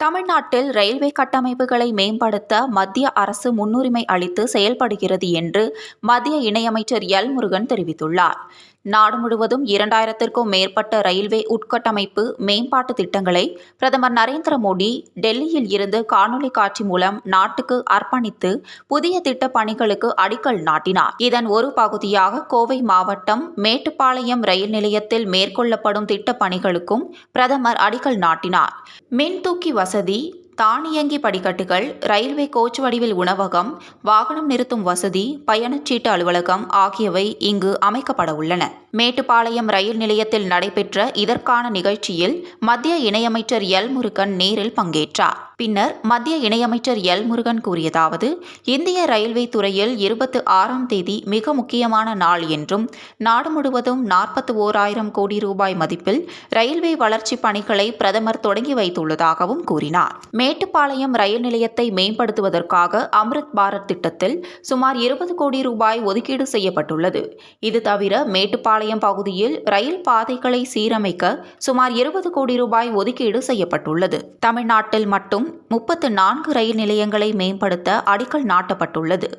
தமிழ்நாட்டில் ரயில்வே கட்டமைப்புகளை மேம்படுத்த மத்திய அரசு முன்னுரிமை அளித்து செயல்படுகிறது என்று மத்திய இணையமைச்சர் எல் முருகன் தெரிவித்துள்ளார். நாடு முழுவதும் இரண்டாயிரத்திற்கும் மேற்பட்ட ரயில்வே உட்கட்டமைப்பு மேம்பாட்டு திட்டங்களை பிரதமர் நரேந்திர மோடி டெல்லியில் இருந்து காணொலி காட்சி மூலம் நாட்டுக்கு அர்ப்பணித்து புதிய திட்ட பணிகளுக்கு அடிக்கல் நாட்டினார். இதன் ஒரு பகுதியாக கோவை மாவட்டம் மேட்டுப்பாளையம் ரயில் நிலையத்தில் மேற்கொள்ளப்படும் திட்ட பணிகளுக்கும் பிரதமர் அடிக்கல் நாட்டினார். மின்தூக்கி வசதி வசதி தானியங்கி படிக்கட்டுகள் ரயில்வே கோச் வடிவில் உணவகம் வாகனம் நிறுத்தும் வசதி பயணச்சீட்டு அலுவலகம் ஆகியவை இங்கு அமைக்கப்பட உள்ளன. மேட்டுப்பாளையம் ரயில் நிலையத்தில் நடைபெற்ற இதற்கான நிகழ்ச்சியில் மத்திய இணையமைச்சர் எல் முருகன் நேரில் பங்கேற்றார். பின்னர் மத்திய இணையமைச்சர் எல் முருகன் கூறியதாவது இந்திய ரயில்வே துறையில் இருபத்து ஆறாம் தேதி மிக முக்கியமான நாள் என்றும் நாடு முழுவதும் நாற்பத்தி ஓராயிரம் கோடி ரூபாய் மதிப்பில் ரயில்வே வளர்ச்சிப் பணிகளை பிரதமர் தொடங்கி வைத்துள்ளதாகவும் கூறினார். மேட்டுப்பாளையம் ரயில் நிலையத்தை மேம்படுத்துவதற்காக அம்ரித் பாரத் திட்டத்தில் சுமார் இருபது கோடி ரூபாய் ஒதுக்கீடு செய்யப்பட்டுள்ளது. இது தவிர மேட்டுப்பாளையம் மேட்டுப்பாளையம் பகுதியில் ரயில் பாதைகளை சீரமைக்க சுமார் இருபது கோடி ரூபாய் ஒதுக்கீடு செய்யப்பட்டுள்ளது. தமிழ்நாட்டில் மட்டும் முப்பத்து நான்கு ரயில் நிலையங்களை மேம்படுத்த அடிக்கல் நாட்டப்பட்டுள்ளது.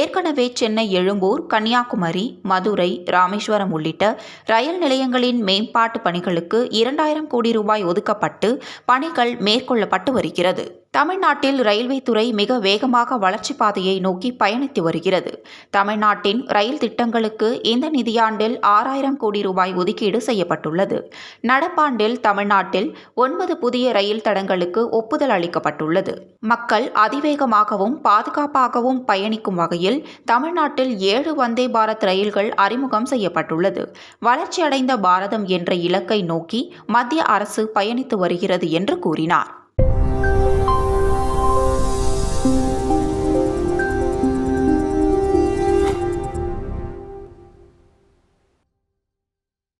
ஏற்கனவே சென்னை எழும்பூர் கன்னியாகுமரி மதுரை ராமேஸ்வரம் உள்ளிட்ட ரயில் நிலையங்களின் மேம்பாட்டு பணிகளுக்கு இரண்டாயிரம் கோடி ரூபாய் ஒதுக்கப்பட்டு பணிகள் மேற்கொள்ளப்பட்டு வருகிறது. தமிழ்நாட்டில் ரயில்வே துறை மிக வேகமாக வளர்ச்சி பாதையை நோக்கி பயணித்து வருகிறது. தமிழ்நாட்டின் ரயில் திட்டங்களுக்கு இந்த நிதியாண்டில் ஆறாயிரம் கோடி ரூபாய் ஒதுக்கீடு செய்யப்பட்டுள்ளது. நடப்பாண்டில் தமிழ்நாட்டில் ஒன்பது புதிய ரயில் தடங்களுக்கு ஒப்புதல் அளிக்கப்பட்டுள்ளது. மக்கள் அதிவேகமாகவும் பாதுகாப்பாகவும் பயணிக்கும் வகையில் தமிழ்நாட்டில் ஏழு வந்தே பாரத் ரயில்கள் அறிமுகம் செய்யப்பட்டுள்ளது. வளர்ச்சியடைந்த பாரதம் என்ற இலக்கை நோக்கி மத்திய அரசு பயணித்து வருகிறது என்று கூறினார்.